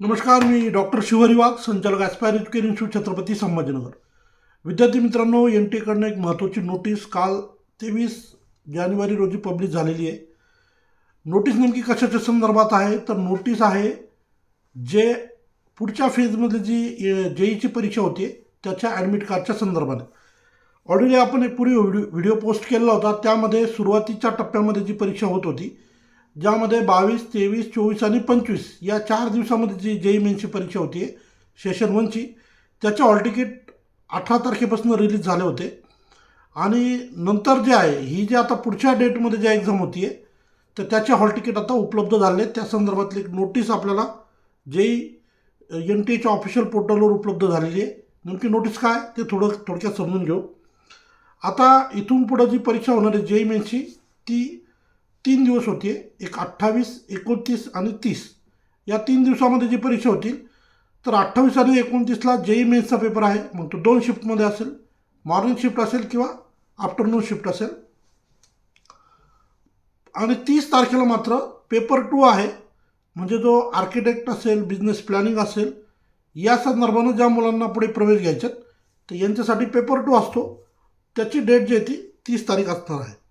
नमस्कार मी डॉक्टर शिवहरी वाघ संचालक aspire education institute Chhatrapati Sambhajinagar. विद्यार्थी मित्रांनो एन टीकडनं एक महत्त्वाची नोटीस काल तेवीस जानेवारी रोजी पब्लिश झालेली आहे. नोटीस नेमकी कशाच्या संदर्भात आहे? तर नोटीस आहे जे पुढच्या फेजमध्ये जी जेईची परीक्षा होती त्याच्या ॲडमिट कार्डच्या संदर्भाने. ऑलरेडी आपण एक पूर्वी व्हिडिओ व्हिडिओ पोस्ट केलेला होता. त्यामध्ये सुरुवातीच्या टप्प्यामध्ये जी परीक्षा होत होती ज्यामध्ये बावीस तेवीस चोवीस आणि पंचवीस या चार दिवसामध्ये जी जेई मेनची परीक्षा होती सेशन वनची त्याचे हॉल तिकीट अठरा तारखेपासून रिलीज झाले होते. आणि नंतर जे आहे ही जी आता पुढच्या डेटमध्ये ज्या एक्झाम होती आहे तर त्याचे हॉल तिकीट आता उपलब्ध झाले. आहेत. त्या संदर्भातली एक नोटीस आपल्याला जेई एन टी एच्या ऑफिशियल पोर्टलवर उपलब्ध झालेली आहे. नेमकी नोटीस काय ते थोडं थोडक्यात समजून घेऊ. आता इथून पुढं जी परीक्षा होणार आहे जेई मेनची ती तीन दिवस होते. एक अठ्ठावीस एकोणतीस आणि तीस. या तीन दिवसामध्ये जी परीक्षा होतील तर अठ्ठावीस आणि एकोणतीसला जेई मेन्सचा पेपर आहे. मग तो दोन शिफ्टमध्ये असेल. मॉर्निंग शिफ्ट असेल किंवा आफ्टरनून शिफ्ट असेल. आणि तीस तारखेला मात्र पेपर टू आहे. म्हणजे जो आर्किटेक्ट असेल बिझनेस प्लॅनिंग असेल या संदर्भानं ज्या मुलांना पुढे प्रवेश घ्यायचे आहेत, तर यांच्यासाठी पेपर टू असतो. त्याची डेट जी आहे ती तीस तारीख असणार आहे.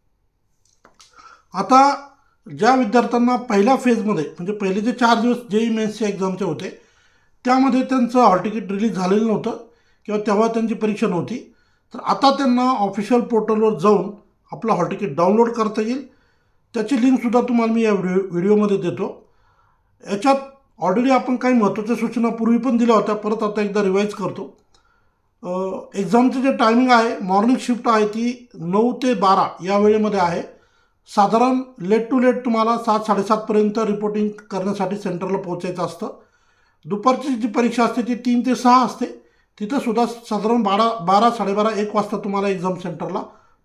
आता ज्या विद्यार्थ्यांना पहिल्या फेजमध्ये म्हणजे पहिले जे चार दिवस जेई मेन्सच्या एक्झामचे होते त्यामध्ये त्यांचं हॉल तिकीट रिलीज झालेलं नव्हतं किंवा तेव्हा त्यांची परीक्षा नव्हती. तर आता त्यांना ऑफिशियल पोर्टलवर जाऊन आपलं हॉल तिकीट डाउनलोड करता येईल. त्याची लिंकसुद्धा तुम्हाला मी या व्हिडिओ व्हिडिओमध्ये देतो. याच्यात ऑलरेडी आपण काही महत्त्वाच्या सूचना पूर्वी पण दिल्या होत्या परत आता एकदा रिवाईज करतो. एक्झामचं जे टायमिंग आहे मॉर्निंग शिफ्ट आहे ती नऊ ते बारा या वेळेमध्ये आहे. साधारण लेट टू लेट तुम्हाला सात साडेसातपर्यंत रिपोर्टिंग करण्यासाठी सेंटरला पोहोचायचं असतं. दुपारची जी परीक्षा असते ती तीन ते सहा असते. तिथंसुद्धा साधारण बारा बारा साडेबारा एक वाजता तुम्हाला एक्झाम सेंटरला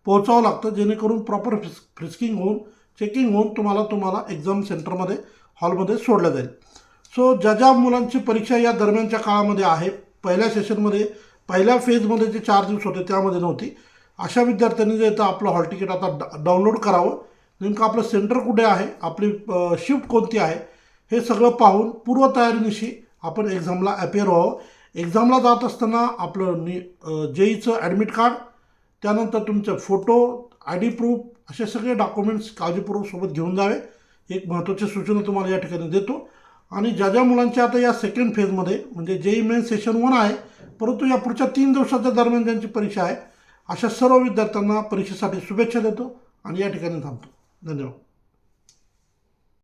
पोहोचावं लागतं. जेणेकरून प्रॉपर फ्रिस फ्रिस्किंग होऊन चेकिंग होऊन तुम्हाला तुम्हाला एक्झाम सेंटरमध्ये हॉलमध्ये सोडलं जाईल. सो ज्या ज्या मुलांची परीक्षा या दरम्यानच्या काळामध्ये आहे पहिल्या सेशनमध्ये पहिल्या फेजमध्ये जे चार दिवस होते त्यामध्ये नव्हती. अशा विद्यार्थ्यांनी जे तर आपलं हॉल तिकीट आता डाउनलोड करावं. नेमकं आपलं सेंटर कुठे आहे? आपली शिफ्ट कोणती आहे? हे सगळं पाहून पूर्वतयारीनिशी आपण एक्झामला अपेअर व्हावं. एक्झामला जात असताना आपलं नि जेईचं ॲडमिट कार्ड त्यानंतर तुमचे फोटो आय डी प्रूफ असे सगळे डॉक्युमेंट्स काळजीपूर्वक सोबत घेऊन जावे. एक महत्त्वाची सूचना तुम्हाला या ठिकाणी देतो. आणि ज्या ज्या मुलांच्या आता या सेकंड फेजमध्ये म्हणजे जेई मेन सेशन वन आहे परंतु या पुढच्या तीन दिवसाच्या दरम्यान ज्यांची परीक्षा आहे अशा सर्व विद्यार्थ्यांना परीक्षेसाठी शुभेच्छा देतो आणि या ठिकाणी थांबतो. No, no.